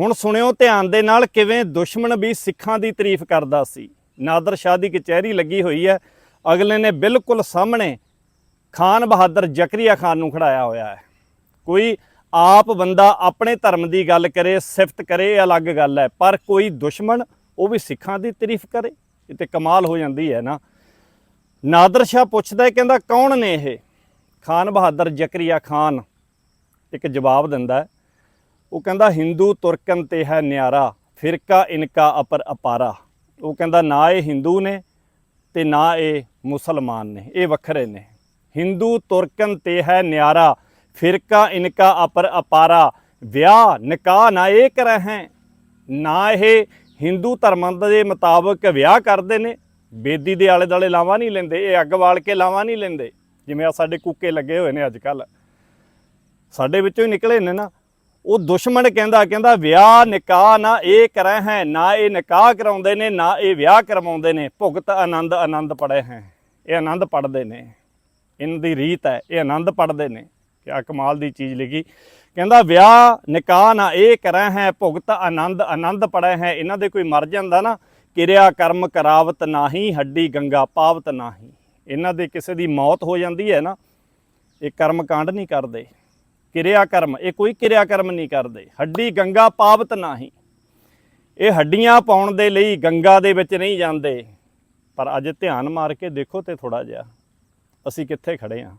ਹੁਣ ਸੁਣਿਓ ਧਿਆਨ ਦੇ ਨਾਲ ਕਿਵੇਂ ਦੁਸ਼ਮਣ ਵੀ ਸਿੱਖਾਂ ਦੀ ਤਾਰੀਫ ਕਰਦਾ ਸੀ। ਨਾਦਰ ਸ਼ਾਹ ਦੀ ਕਚਹਿਰੀ ਲੱਗੀ ਹੋਈ ਹੈ। ਅਗਲੇ ਨੇ ਬਿਲਕੁਲ ਸਾਹਮਣੇ ਖਾਨ ਬਹਾਦਰ ਜ਼ਕਰੀਆ ਖਾਨ ਨੂੰ ਖੜਾਇਆ ਹੋਇਆ ਹੈ। ਕੋਈ ਆਪ ਬੰਦਾ ਆਪਣੇ ਧਰਮ ਦੀ ਗੱਲ ਕਰੇ, ਸਿਫਤ ਕਰੇ ਇਹ ਅਲੱਗ ਗੱਲ ਹੈ। ਪਰ ਕੋਈ ਦੁਸ਼ਮਣ ਉਹ ਵੀ ਸਿੱਖਾਂ ਦੀ ਤਾਰੀਫ ਕਰੇ। ਇਹ ਤੇ ਕਮਾਲ ਹੋ ਜਾਂਦੀ ਹੈ ਨਾ। ਨਾਦਰ ਸ਼ਾਹ ਪੁੱਛਦਾ ਹੈ, ਕਹਿੰਦਾ ਕੌਣ ਨੇ ਇਹ? ਖਾਨ ਬਹਾਦਰ ਜ਼ਕਰੀਆ ਖਾਨ ਇੱਕ ਜਵਾਬ ਦਿੰਦਾ ਹੈ। ਉਹ ਕਹਿੰਦਾ, ਹਿੰਦੂ ਤੁਰਕਨ ਤੇ ਹੈ ਨਿਆਰਾ, ਫਿਰਕਾ ਇਨਕਾ ਅਪਰ ਅਪਾਰਾ। ਉਹ ਕਹਿੰਦਾ, ਨਾ ਇਹ ਹਿੰਦੂ ਨੇ ਤੇ ਨਾ ਇਹ ਮੁਸਲਮਾਨ ਨੇ, ਇਹ ਵੱਖਰੇ ਨੇ। ਹਿੰਦੂ ਤੁਰਕਨ ਤੇ ਹੈ ਨਿਆਰਾ, ਫਿਰਕਾ ਇਨਕਾ ਅਪਰ ਅਪਾਰਾ। ਵਿਆਹ ਨਿਕਾਹ ਨਾ ਇਹ ਕਰ ਹੈ ਨਾ ਇਹ ਹਿੰਦੂ ਧਰਮ ਦੇ ਮੁਤਾਬਕ ਵਿਆਹ ਕਰਦੇ ਨੇ। ਬੇਦੀ ਦੇ ਆਲੇ ਦਾਲੇ ਲਾਵਾਂ ਨਹੀਂ ਲੈਂਦੇ, ਇਹ ਅੱਗ ਵਾਲ ਕੇ ਲਾਵਾਂ ਨਹੀਂ ਲੈਂਦੇ। ਜਿਵੇਂ ਆ ਸਾਡੇ ਕੁੱਕੇ ਲੱਗੇ ਹੋਏ ਨੇ ਅੱਜ ਕੱਲ ਸਾਡੇ ਵਿੱਚੋਂ ਹੀ ਨਿਕਲੇ ਨੇ ਨਾ। ਉਹ ਦੁਸ਼ਮਣ ਕਹਿੰਦਾ ਕਹਿੰਦਾ, ਵਿਆਹ ਨਿਕਾਹ ਨਾ ਇਹ ਕਰੈ ਹੈ, ਨਾ ਇਹ ਨਿਕਾਹ ਕਰਾਉਂਦੇ ਨੇ, ਨਾ ਇਹ ਵਿਆਹ ਕਰਵਾਉਂਦੇ ਨੇ। ਭੁਗਤ ਆਨੰਦ ਆਨੰਦ ਪੜੇ ਹੈ। ਇਹ ਆਨੰਦ ਪੜਦੇ ਨੇ। ਇਹਨਾਂ ਦੀ ਰੀਤ ਹੈ, ਇਹ ਆਨੰਦ ਪੜਦੇ ਨੇ। ਕਿਆ ਕਮਾਲ ਦੀ ਚੀਜ਼ ਲਿਖੀ। ਕਹਿੰਦਾ, ਵਿਆਹ ਨਿਕਾਹ ਨਾ ਇਹ ਕਰੈ ਹੈ, ਭੁਗਤ ਆਨੰਦ ਆਨੰਦ ਪੜੈ ਹੈ। ਇਹਨਾਂ ਦੇ ਕੋਈ ਮਰ ਜਾਂਦਾ ਨਾ, ਕਿਰਿਆ ਕਰਮ ਕਰਾਵਤ ਨਾਹੀ, ਹੱਡੀ ਗੰਗਾ ਪਾਵਤ ਨਾਹੀ। ਇਹਨਾਂ ਦੇ ਕਿਸੇ ਦੀ ਮੌਤ ਹੋ ਜਾਂਦੀ ਹੈ ਨਾ, ਇਹ ਕਰਮ ਕਾਂਡ ਨਹੀਂ ਕਰਦੇ। ਕਿਰਿਆ ਕਰਮ ਇਹ ਕੋਈ ਕਿਰਿਆ ਕਰਮ ਨਹੀਂ ਕਰਦੇ। ਹੱਡੀ ਗੰਗਾ ਪਾਵਤ ਨਾਹੀ। ਇਹ ਹੱਡੀਆਂ ਪਾਉਣ ਦੇ ਲਈ ਗੰਗਾ ਦੇ ਵਿੱਚ ਨਹੀਂ ਜਾਂਦੇ। ਪਰ ਅੱਜ ਧਿਆਨ ਮਾਰ ਕੇ ਦੇਖੋ ਤੇ ਥੋੜਾ ਜਿਹਾ। ਅਸੀਂ ਕਿੱਥੇ ਖੜੇ ਆ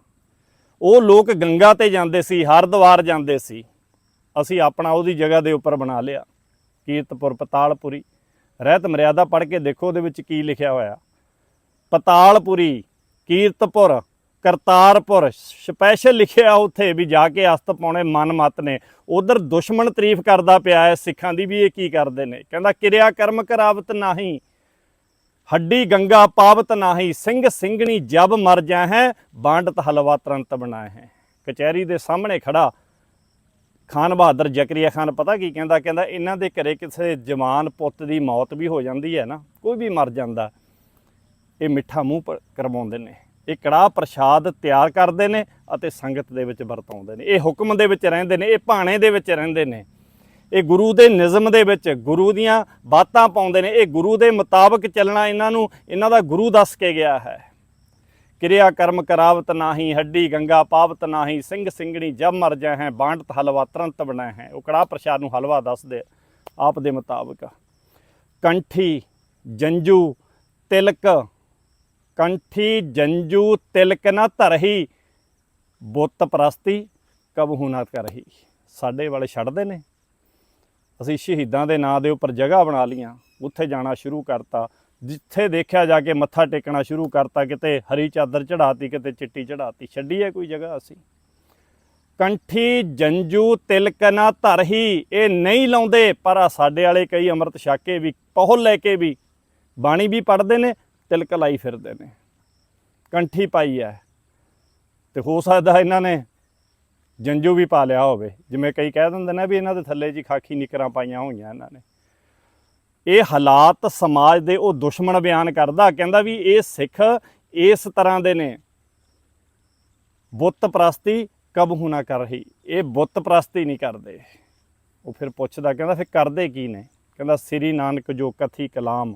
ਉਹ ਲੋਕ ਗੰਗਾ ਤੇ ਜਾਂਦੇ ਸੀ, ਹਰਦੁਆਰ ਜਾਂਦੇ ਸੀ। ਅਸੀਂ ਆਪਣਾ ਉਹਦੀ ਜਗ੍ਹਾ ਦੇ ਉੱਪਰ ਬਣਾ ਲਿਆ। ਕੀਰਤਪੁਰ, ਪਤਾਲਪੁਰੀ। ਰਹਿਤ ਮਰਿਆਦਾ ਪੜ੍ਹ ਕੇ ਦੇਖੋ ਉਹਦੇ ਵਿੱਚ ਕੀ ਲਿਖਿਆ ਹੋਇਆ। ਪਤਾਲਪੁਰੀ, ਕੀਰਤਪੁਰ। ਕਰਤਾਰਪੁਰ ਸਪੈਸ਼ਲ ਲਿਖਿਆ ਉੱਥੇ ਵੀ ਜਾ ਕੇ ਅਸਤ ਪਾਉਣੇ ਮਨ ਮਤ ਨੇ। ਉਧਰ ਦੁਸ਼ਮਣ ਤਾਰੀਫ ਕਰਦਾ ਪਿਆ ਹੈ, ਸਿੱਖਾਂ ਦੀ ਵੀ ਇਹ ਕੀ ਕਰਦੇ ਨੇ। ਕਹਿੰਦਾ, ਕਿਰਿਆ ਕਰਮ ਕਰਾਵਤ ਨਹੀਂ, ਹੱਡੀ ਗੰਗਾ ਪਾਵਤ ਨਾਹੀ, ਸਿੰਘ ਸਿੰਘਣੀ ਜਬ ਮਰ ਜਾ ਹੈ ਬਾਂਡਤ ਹਲਵਾ ਤੁਰੰਤ ਬਣਾਏ ਹੈ ਕਚਹਿਰੀ ਦੇ ਸਾਹਮਣੇ ਖੜਾ ਖਾਨ ਬਹਾਦਰ ਜ਼ਕਰੀਆ ਖਾਨ, ਪਤਾ ਕੀ ਕਹਿੰਦਾ? ਕਹਿੰਦਾ, ਇਹਨਾਂ ਦੇ ਘਰੇ ਕਿਸੇ ਜਵਾਨ ਪੁੱਤ ਦੀ ਮੌਤ ਵੀ ਹੋ ਜਾਂਦੀ ਹੈ ਨਾ, ਕੋਈ ਵੀ ਮਰ ਜਾਂਦਾ, ਇਹ ਮਿੱਠਾ ਮੂੰਹ ਪ- ਕਰਵਾਉਂਦੇ ਨੇ। ਇਹ ਕੜਾਹ ਪ੍ਰਸ਼ਾਦ ਤਿਆਰ ਕਰਦੇ ਨੇ ਅਤੇ ਸੰਗਤ ਦੇ ਵਿੱਚ ਵਰਤਾਉਂਦੇ ਨੇ। ਇਹ ਹੁਕਮ ਦੇ ਵਿੱਚ ਰਹਿੰਦੇ ਨੇ, ਇਹ ਭਾਣੇ ਦੇ ਵਿੱਚ ਰਹਿੰਦੇ ਨੇ। ਇਹ ਗੁਰੂ ਦੇ ਨਿਯਮ ਦੇ ਵਿੱਚ ਗੁਰੂ ਦੀਆਂ ਬਾਤਾਂ ਪਾਉਂਦੇ ਨੇ। ਇਹ ਗੁਰੂ ਦੇ ਮੁਤਾਬਕ ਚੱਲਣਾ ਇਹਨਾਂ ਨੂੰ, ਇਹਨਾਂ ਦਾ ਗੁਰੂ ਦੱਸ ਕੇ ਗਿਆ ਹੈ। ਕਿਰਿਆ ਕਰਮ ਕਰਾਵਤ ਨਾਹੀ, ਹੱਡੀ ਗੰਗਾ ਪਾਵਤ ਨਾਹੀ, ਸਿੰਘ ਸਿੰਘਣੀ ਜਬ ਮਰ ਜਾ ਹੈ ਬਾਂਡਤ ਹਲਵਾ ਤੁਰੰਤ ਬਣਾ ਹੈ ਉਹ ਕੜਾਹ ਪ੍ਰਸ਼ਾਦ ਨੂੰ ਹਲਵਾ ਦੱਸਦੇ ਆਪ ਦੇ ਮੁਤਾਬਕ। ਕੰਠੀ, ਜੰਜੂ, ਤਿਲਕ ਕੰਠੀ ਜੰਜੂ ਤਿਲਕ ਨਾ ਧਰਹੀ। ਬੁੱਤ ਪ੍ਰਸਤੀ ਕਬਹੂ ਨਾ ਕਰਹੀ। ਸਾਡੇ ਵਾਲੇ ਛੱਡਦੇ ਨੇ। ਅਸੀਂ ਸ਼ਹੀਦਾਂ ਦੇ ਨਾਂ ਦੇ ਉੱਪਰ ਜਗ੍ਹਾ ਬਣਾ ਲੀਆਂ ਉੱਥੇ ਜਾਣਾ ਸ਼ੁਰੂ ਕਰਤਾ। ਜਿੱਥੇ ਦੇਖਿਆ ਜਾ ਕੇ ਮੱਥਾ ਟੇਕਣਾ ਸ਼ੁਰੂ ਕਰਤਾ, ਕਿਤੇ ਹਰੀ ਚਾਦਰ ਚੜਾਤੀ ਕਿਤੇ ਚਿੱਟੀ ਚੜਾਤੀ ਛੱਡੀ ਹੈ ਕੋਈ ਜਗ੍ਹਾ ਅਸੀਂ। ਕੰਠੀ ਜੰਜੂ ਤਿਲਕ ਨਾ ਧਰਹੀ। ਇਹ ਨਹੀਂ ਲਾਉਂਦੇ, ਪਰ ਸਾਡੇ ਵਾਲੇ ਕਈ ਅੰਮ੍ਰਿਤ ਛਕ ਕੇ ਵੀ, ਪਹੁਲ ਲੈ ਕੇ ਵੀ। ਬਾਣੀ ਵੀ ਪੜ੍ਹਦੇ ਨੇ। ਤਿਲਕ ਲਾਈ ਫਿਰਦੇ ਨੇ। ਕੰਠੀ ਪਾਈ ਹੈ ਤੇ ਹੋ ਸਕਦਾ ਇਹਨਾਂ ਨੇ ਜੰਜੂ ਵੀ ਪਾ ਲਿਆ ਹੋਵੇ। ਜਿਵੇਂ ਕਈ ਕਹਿ ਦਿੰਦੇ ਨੇ ਵੀ ਇਹਨਾਂ ਦੇ ਥੱਲੇ ਜੀ ਖਾਕੀ ਨਿਕਰਾਂ ਪਾਈਆਂ ਹੋਈਆਂ ਇਹਨਾਂ ਨੇ। ਇਹ ਹਾਲਾਤ ਸਮਾਜ ਦੇ ਉਹ ਦੁਸ਼ਮਣ ਬਿਆਨ ਕਰਦਾ, ਕਹਿੰਦਾ ਵੀ ਇਹ ਸਿੱਖ ਇਸ ਤਰ੍ਹਾਂ ਦੇ ਨੇ। ਬੁੱਤ ਪ੍ਰਸਤੀ ਕਬਹੂ ਨਾ ਕਰ ਰਹੀ ਇਹ ਬੁੱਤ ਪ੍ਰਸਤੀ ਨਹੀਂ ਕਰਦੇ। ਉਹ ਫਿਰ ਪੁੱਛਦਾ, ਕਹਿੰਦਾ ਫਿਰ ਕਰਦੇ ਕੀ ਨੇ? ਕਹਿੰਦਾ, ਸ੍ਰੀ ਨਾਨਕ ਜੋ ਕਥੀ ਕਲਾਮ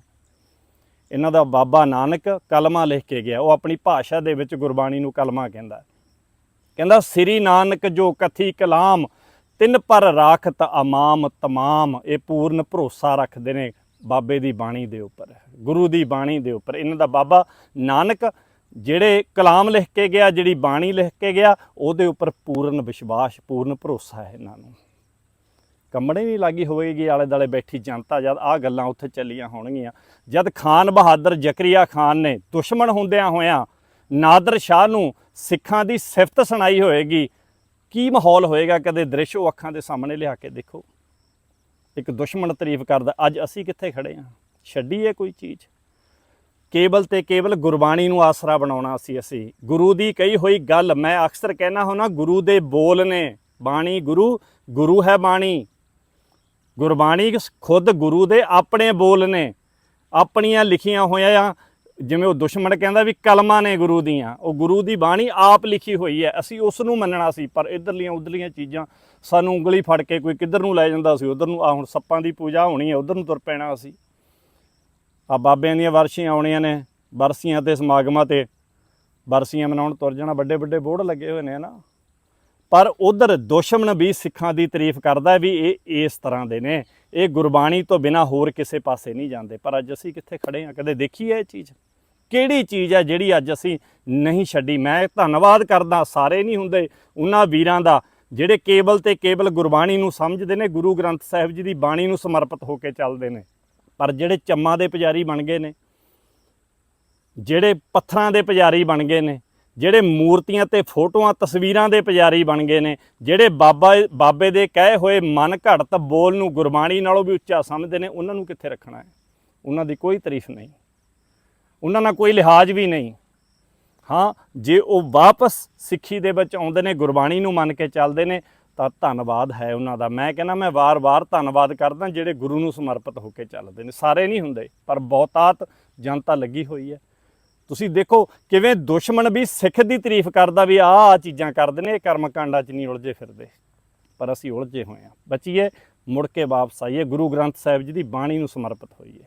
ਇਹਨਾਂ ਦਾ ਬਾਬਾ ਨਾਨਕ ਕਲਮਾ ਲਿਖ ਕੇ ਗਿਆ। ਉਹ ਆਪਣੀ ਭਾਸ਼ਾ ਦੇ ਵਿੱਚ ਗੁਰਬਾਣੀ ਨੂੰ ਕਲਮਾ ਕਹਿੰਦਾ ਕਹਿੰਦਾ, ਸ੍ਰੀ ਨਾਨਕ ਜੋ ਕਥੀ ਕਲਾਮ, ਤਿੰਨ ਪਰ ਰਾਖਤ ਅਮਾਮ ਤਮਾਮ, ਇਹ ਪੂਰਨ ਭਰੋਸਾ ਰੱਖਦੇ ਨੇ ਬਾਬੇ ਦੀ ਬਾਣੀ ਦੇ ਉੱਪਰ, ਗੁਰੂ ਦੀ ਬਾਣੀ ਦੇ ਉੱਪਰ। ਇਹਨਾਂ ਦਾ ਬਾਬਾ ਨਾਨਕ ਜਿਹੜੇ ਕਲਾਮ ਲਿਖ ਕੇ ਗਿਆ, ਜਿਹੜੀ ਬਾਣੀ ਲਿਖ ਕੇ ਗਿਆ, ਉਹਦੇ ਉੱਪਰ ਪੂਰਨ ਵਿਸ਼ਵਾਸ, ਪੂਰਨ ਭਰੋਸਾ ਹੈ ਇਹਨਾਂ ਨੂੰ। ਕੰਮਣੇ ਵੀ ਲੱਗੀ ਹੋਵੇਗੀ ਆਲੇ ਦਾਲੇ ਬੈਠੀ ਜਨਤਾ ਜਦ ਆਹ ਗੱਲਾਂ ਉੱਥੇ ਚੱਲੀਆਂ ਹੋਣਗੀਆਂ। ਜਦ ਖਾਨ ਬਹਾਦਰ ਜ਼ਕਰੀਆ ਖਾਨ ਨੇ ਦੁਸ਼ਮਣ ਹੁੰਦਿਆਂ ਹੋਇਆਂ ਨਾਦਰ ਸ਼ਾਹ ਨੂੰ ਸਿੱਖਾਂ ਦੀ ਸਿਫਤ ਸੁਣਾਈ ਹੋਏਗੀ ਕੀ ਮਾਹੌਲ ਹੋਏਗਾ ਕਦੇ ਦ੍ਰਿਸ਼ ਉਹ ਅੱਖਾਂ ਦੇ ਸਾਹਮਣੇ ਲਿਆ ਕੇ ਦੇਖੋ। ਇੱਕ ਦੁਸ਼ਮਣ ਤਾਰੀਫ ਕਰਦਾ, ਅੱਜ ਅਸੀਂ ਕਿੱਥੇ ਖੜੇ ਹਾਂ ਛੱਡੀ ਹੈ ਕੋਈ ਚੀਜ਼? ਕੇਵਲ ਤੇ ਕੇਵਲ ਗੁਰਬਾਣੀ ਨੂੰ ਆਸਰਾ ਬਣਾਉਣਾ ਸੀ ਅਸੀਂ। ਗੁਰੂ ਦੀ ਕਹੀ ਹੋਈ ਗੱਲ, ਮੈਂ ਅਕਸਰ ਕਹਿਣਾ ਹੁਣਾ ਗੁਰੂ ਦੇ ਬੋਲ ਨੇ ਬਾਣੀ, ਗੁਰੂ ਗੁਰੂ ਹੈ ਬਾਣੀ। ਗੁਰਬਾਣੀ ਖੁਦ ਗੁਰੂ ਦੇ ਆਪਣੇ ਬੋਲ ਨੇ। ਆਪਣੀਆਂ ਲਿਖੀਆਂ ਹੋਈਆਂ ਜਿਵੇਂ ਉਹ ਦੁਸ਼ਮਣ ਕਹਿੰਦਾ ਵੀ ਕਲਮਾਂ ਨੇ ਗੁਰੂ ਦੀਆਂ। ਉਹ ਗੁਰੂ ਦੀ ਬਾਣੀ ਆਪ ਲਿਖੀ ਹੋਈ ਹੈ। ਅਸੀਂ ਉਸ ਨੂੰ ਮੰਨਣਾ ਸੀ, ਪਰ ਇਧਰਲੀਆਂ ਉਧਰਲੀਆਂ ਚੀਜ਼ਾਂ ਸਾਨੂੰ ਉਂਗਲੀ ਫੜ ਕੇ ਕੋਈ ਕਿੱਧਰ ਨੂੰ ਲੈ ਜਾਂਦਾ ਸੀ, ਉਧਰ ਨੂੰ ਆ ਹੁਣ ਸੱਪਾਂ ਦੀ ਪੂਜਾ ਹੋਣੀ ਹੈ, ਉਧਰ ਨੂੰ ਤੁਰ ਪੈਣਾ ਅਸੀਂ ਆ ਬਾਬਿਆਂ ਦੀਆਂ ਵਰਸ਼ੀਆਂ ਆਉਣੀਆਂ ਨੇ, ਵਰਸੀਆਂ ਤੇ ਸਮਾਗਮਾਂ ਤੇ। ਵਰਸੀਆਂ ਮਨਾਉਣ ਤੁਰ ਜਾਣਾ ਵੱਡੇ ਵੱਡੇ ਬੋਰਡ ਲੱਗੇ ਹੋਏ ਨੇ ਨਾ। ਪਰ ਉਧਰ ਦੁਸ਼ਮਣ ਵੀ ਸਿੱਖਾਂ ਦੀ ਤਾਰੀਫ ਕਰਦਾ ਵੀ ਇਹ ਇਸ ਤਰ੍ਹਾਂ ਦੇ ਨੇ। ਇਹ ਗੁਰਬਾਣੀ ਤੋਂ ਬਿਨਾ ਹੋਰ ਕਿਸੇ ਪਾਸੇ ਨਹੀਂ ਜਾਂਦੇ। ਪਰ ਅੱਜ ਅਸੀਂ ਕਿੱਥੇ ਖੜੇ ਹਾਂ? ਕਦੇ ਦੇਖੀ ਹੈ ਇਹ ਚੀਜ਼? ਕਿਹੜੀ ਚੀਜ਼ ਹੈ ਜਿਹੜੀ ਅੱਜ ਅਸੀਂ ਨਹੀਂ ਛੱਡੀ? ਮੈਂ ਧੰਨਵਾਦ ਕਰਦਾ, ਸਾਰੇ ਨਹੀਂ ਹੁੰਦੇ। ਉਹਨਾਂ ਵੀਰਾਂ ਦਾ, ਜਿਹੜੇ ਕੇਵਲ ਤੇ ਕੇਵਲ ਗੁਰਬਾਣੀ ਨੂੰ ਸਮਝਦੇ ਨੇ, ਗੁਰੂ ਗ੍ਰੰਥ ਸਾਹਿਬ ਜੀ ਦੀ ਬਾਣੀ ਨੂੰ ਸਮਰਪਿਤ ਹੋ ਕੇ ਚੱਲਦੇ ਨੇ। ਪਰ ਜਿਹੜੇ ਚੰਮਾਂ ਦੇ ਪੁਜਾਰੀ ਬਣ ਗਏ ਨੇ, ਜਿਹੜੇ ਪੱਥਰਾਂ ਦੇ ਪੁਜਾਰੀ ਬਣ ਗਏ ਨੇ ਜਿਹੜੇ ਮੂਰਤੀਆਂ ਤੇ ਫੋਟੋਆਂ, ਤਸਵੀਰਾਂ ਦੇ ਪੁਜਾਰੀ ਬਣ ਗਏ ਨੇ, ਜਿਹੜੇ ਬਾਬਾ ਬਾਬੇ ਦੇ ਕਹੇ ਹੋਏ ਮਨ ਘੜਤ ਬੋਲ ਨੂੰ ਗੁਰਬਾਣੀ ਨਾਲੋਂ ਵੀ ਉੱਚਾ ਸਮਝਦੇ ਨੇ, ਉਹਨਾਂ ਨੂੰ ਕਿੱਥੇ ਰੱਖਣਾ ਹੈ? ਉਹਨਾਂ ਦੀ ਕੋਈ ਤਾਰੀਫ ਨਹੀਂ। ਉਹਨਾਂ ਨਾਲ ਕੋਈ ਲਿਹਾਜ਼ ਵੀ ਨਹੀਂ। ਹਾਂ, ਜੇ ਉਹ ਵਾਪਸ ਸਿੱਖੀ ਦੇ ਵਿੱਚ ਆਉਂਦੇ ਨੇ, ਗੁਰਬਾਣੀ ਨੂੰ ਮੰਨ ਕੇ ਚੱਲਦੇ ਨੇ, ਤਾਂ ਧੰਨਵਾਦ ਹੈ ਉਹਨਾਂ ਦਾ। ਮੈਂ ਕਹਿੰਦਾ, ਮੈਂ ਵਾਰ-ਵਾਰ ਧੰਨਵਾਦ ਕਰਦਾ, ਜਿਹੜੇ ਗੁਰੂ ਨੂੰ ਸਮਰਪਿਤ ਹੋ ਕੇ ਚੱਲਦੇ ਨੇ। ਸਾਰੇ ਨਹੀਂ ਹੁੰਦੇ, ਪਰ ਬਹੁਤਾਤ ਜਨਤਾ ਲੱਗੀ ਹੋਈ ਹੈ। ਤੁਸੀਂ ਦੇਖੋ ਕਿਵੇਂ ਦੁਸ਼ਮਣ ਵੀ ਸਿੱਖ ਦੀ ਤਾਰੀਫ ਕਰਦਾ ਵੀ ਆਹ ਆਹ ਚੀਜ਼ਾਂ ਕਰਦੇ ਨੇ, ਇਹ ਕਰਮ ਕਾਂਡਾਂ 'ਚ ਨਹੀਂ ਉਲਝੇ ਫਿਰਦੇ। ਪਰ ਅਸੀਂ ਉਲਝੇ ਹੋਏ ਹਾਂ। ਬਚੀਏ, ਮੁੜ ਕੇ ਵਾਪਸ ਆਈਏ, ਗੁਰੂ ਗ੍ਰੰਥ ਸਾਹਿਬ ਜੀ ਦੀ ਬਾਣੀ ਨੂੰ ਸਮਰਪਿਤ ਹੋਈਏ।